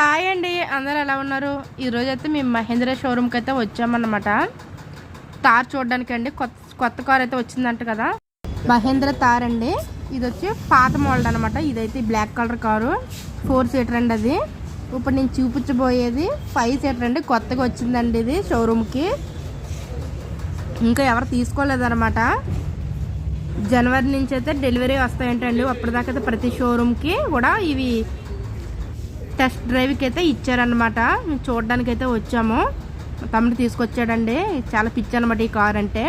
Hi అండి అందరు ఎలా ఉన్నారు? ఈరోజు అయితే మేము మహేంద్ర షోరూమ్కి అయితే వచ్చామన్నమాట. తార్ చూడడానికి అండి కొత్త కొత్త కార్ అయితే వచ్చిందంట కదా. మహేంద్ర తార్ అండి ఇది వచ్చి పాత మోడల్ అనమాట ఇదైతే black colour car four seater అండి అది. ఇప్పుడు నేను చూపించబోయేది ఫైవ్ సీటర్ అండి కొత్తగా వచ్చిందండి ఇది షోరూమ్కి. ఇంకా ఎవరు తీసుకోలేదన్నమాట. జనవరి నుంచి అయితే డెలివరీ వస్తాయంటండి అప్పటిదాకైతే అయితే ప్రతి షోరూమ్కి కూడా ఇవి టెస్ట్ డ్రైవ్కి అయితే ఇచ్చారనమాట మేము చూడడానికి అయితే వచ్చాము. తమ్ముడు తీసుకొచ్చాడండి. చాలా పిచ్చి అనమాట ఈ కార్ అంటే.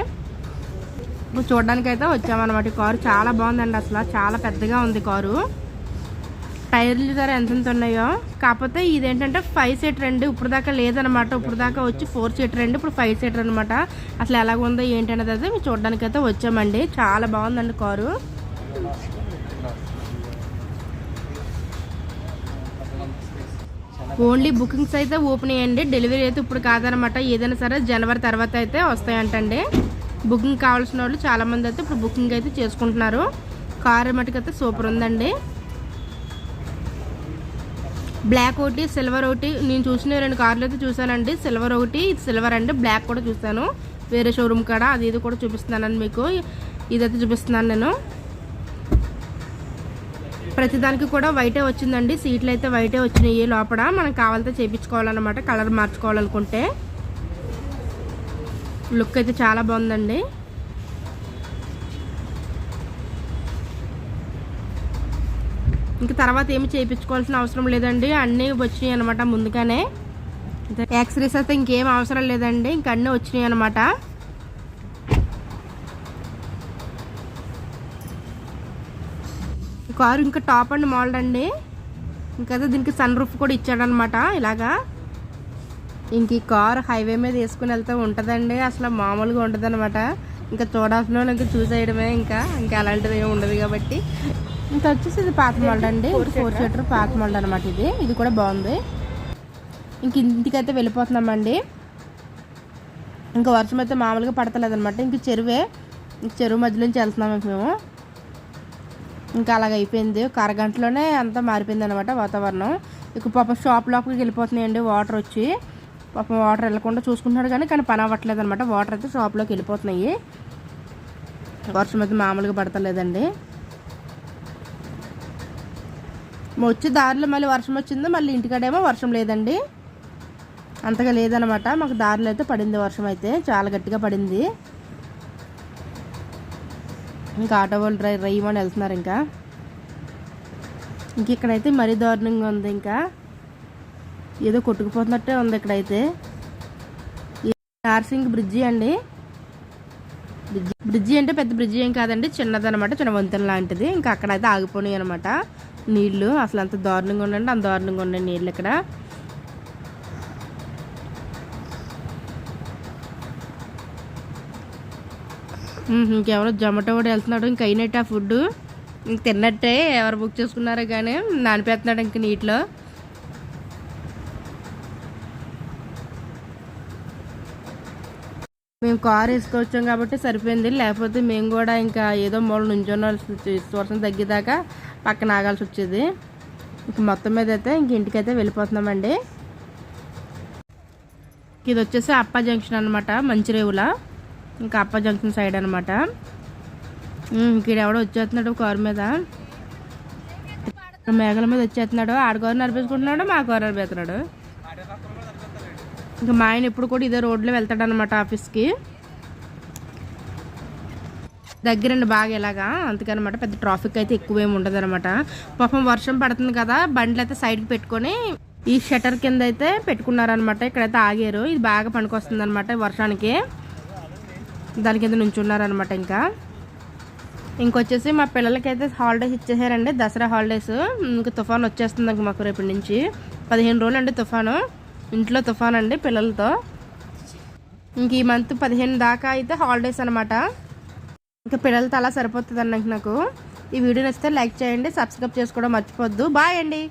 చూడడానికి అయితే వచ్చామన్నమాట. ఈ కారు చాలా బాగుందండి అసలు. చాలా పెద్దగా ఉంది కారు. టైర్లు ధర ఎంత ఉన్నాయో. కాకపోతే ఇదేంటంటే ఫైవ్ సీటర్ అండి ఇప్పుడు దాకా లేదనమాట ఇప్పుడు దాకా వచ్చి ఫోర్ సీటర్ అండి ఇప్పుడు ఫైవ్ సీటర్ అనమాట అసలు ఎలాగ ఉందో ఏంటి అనేది అయితే మేము చూడడానికి అయితే వచ్చామండి. చాలా బాగుందండి కారు. ఓన్లీ బుకింగ్స్ అయితే ఓపెన్ అయ్యండి. డెలివరీ అయితే ఇప్పుడు కాదనమాట. ఏదైనా సరే జనవరి తర్వాత అయితే వస్తాయంటండి. బుకింగ్ కావాల్సిన వాళ్ళు చాలామంది అయితే ఇప్పుడు బుకింగ్ అయితే చేసుకుంటున్నారు. కారు మటుకైతే సూపర్ ఉందండి. బ్లాక్ ఒకటి సిల్వర్ ఒకటి. నేను చూసిన రెండు కార్లు అయితే చూసానండి సిల్వర్ ఒకటి సిల్వర్ అండి బ్లాక్ కూడా చూసాను వేరే షోరూమ్ కాడ అది ఇది కూడా చూపిస్తున్నానండి మీకు. ఇదైతే చూపిస్తున్నాను నేను. ప్రతిదానికి కూడా వైటే వచ్చిందండి. సీట్లు అయితే వైటే వచ్చినాయి లోపల. మనం కావాలంటే చేయించుకోవాలన్నమాట కలర్ మార్చుకోవాలనుకుంటే. లుక్ అయితే చాలా బాగుందండి. ఇంక తర్వాత ఏమి చేయించుకోవాల్సిన అవసరం లేదండి. అన్నీ వచ్చినాయి అనమాట ముందుగానే. యాక్సరీస్ అయితే ఇంకేం అవసరం లేదండి. ఇంక అన్నీ వచ్చినాయి అనమాట కారు ఇంకా టాప్ అండ్ మోడల్ అండి. ఇంకా దీనికి సన్ రూఫ్ కూడా ఇచ్చాడనమాట ఇలాగా. ఇంక ఈ కార్ హైవే మీద వేసుకుని వెళ్తే ఉంటుందండి. అసలు మామూలుగా ఉంటుంది అనమాట ఇంకా చూడాల్సిన ఇంకా చూసేయడమే ఇంకా. ఇంకా అలాంటిది ఏమి ఉండదు కాబట్టి. ఇంకా వచ్చేసి ఇది పాత మోడల్ అండి. ఫోర్ సీటర్ పాత మోడల్ అనమాట ఇది. ఇది కూడా బాగుంది. ఇంక ఇంటికైతే వెళ్ళిపోతున్నామండి. ఇంకా వర్షం అయితే మామూలుగా పడతలేదు అనమాట ఇంక చెరువే. ఇంక చెరువు మధ్యలోంచి వెళ్తున్నాము మేము. ఇంకా అలాగ అయిపోయింది. ఒక అరగంటలోనే అంతా మారిపోయింది అనమాట వాతావరణం. ఇక పాపం షాప్ లోపలికి వెళ్ళిపోతున్నాయండి వాటర్ వచ్చి. పాపం వాటర్ వెళ్ళకుండా చూసుకుంటున్నాడు కానీ కానీ పని అవ్వట్లేదు అనమాట వాటర్ అయితే షాప్లోకి వెళ్ళిపోతున్నాయి. వర్షం అయితే మామూలుగా పడతలేదండి. వచ్చే దారిలో మళ్ళీ వర్షం వచ్చింది మళ్ళీ ఇంటికాడేమో వర్షం లేదండి. అంతగా లేదనమాట మాకు దారిలో అయితే పడింది వర్షం అయితే చాలా గట్టిగా పడింది. ఇంకా ఆటో వాళ్ళు డ్రై రైమని వెళ్తున్నారు ఇంకా. ఇంక ఇక్కడైతే మరీ దారుణంగా ఉంది ఇంకా. ఏదో కొట్టుకుపోతున్నట్టే ఉంది ఇక్కడైతే. నార్సింగ్ బ్రిడ్జి అండి. బ్రిడ్జి బ్రిడ్జి అంటే పెద్ద బ్రిడ్జి ఏం కాదండి చిన్నదనమాట చిన్న వంతెన లాంటిది. ఇంకా అక్కడైతే ఆగిపోయినాయి అనమాట నీళ్ళు. అసలు అంత దారుణంగా ఉండండి అంత దారుణంగా ఉన్నాయి నీళ్ళు ఇక్కడ. ఇంకెవరో జొమాటో కూడా వెళ్తున్నాడు. ఇంక అయినట్టు ఆ ఫుడ్ ఇంక తిన్నట్టే ఎవరు బుక్ చేసుకున్నారో కానీ నానిపేస్తున్నాడు ఇంక నీటిలో. మేము కార్ వేసుకొచ్చాం కాబట్టి సరిపోయింది. లేకపోతే మేము కూడా ఇంకా ఏదో మూల నుంచొని వర్షం తగ్గేదాకా పక్కన ఆగాల్సి వచ్చేది. ఇంక మొత్తం మీద అయితే ఇంక ఇంటికైతే వెళ్ళిపోతున్నామండి. ఇది వచ్చేసి అప్ప జంక్షన్ అనమాట మంచిరేవుల. ఇంకా అప్ప జంక్షన్ సైడ్ అనమాట ఇక్కడ ఎవడో వచ్చేస్తున్నాడు కారు మీద. మేఘల మీద వచ్చేస్తున్నాడు. ఆడగోరు నడిపించుకుంటున్నాడు మా కూర నడిపేస్తున్నాడు. ఇంకా మా ఆయన ఎప్పుడు కూడా ఇదే రోడ్లో వెళ్తాడు అనమాట ఆఫీస్కి. దగ్గరండి బాగా ఇలాగా. అందుకనమాట పెద్ద ట్రాఫిక్ అయితే ఎక్కువ ఏమి ఉండదు అనమాట పాపం వర్షం పడుతుంది కదా బండ్లు అయితే సైడ్కి పెట్టుకొని ఈ షటర్ కింద అయితే పెట్టుకున్నారనమాట ఇక్కడైతే ఆగారు. ఇది బాగా పనికొస్తుంది అనమాట వర్షానికి. దాని కింద నుంచున్నారనమాట ఇంకా. ఇంకొచ్చేసి మా పిల్లలకైతే హాలిడేస్ ఇచ్చేసారండి దసరా హాలిడేస్ ఇంకా తుఫాన్ వచ్చేస్తుంది ఇంక మాకు రేపటి నుంచి. పదిహేను రోజులు అండి తుఫాను. ఇంట్లో తుఫాన్ అండి పిల్లలతో. ఇంక ఈ మంత్ పదిహేను దాకా అయితే హాలిడేస్ అనమాట ఇంకా పిల్లలతో అలా సరిపోతుంది అన్నకి నాకు. ఈ వీడియో నచ్చితే లైక్ చేయండి సబ్స్క్రైబ్ చేసుకోవడం మర్చిపోద్దు. బాయ్ అండి.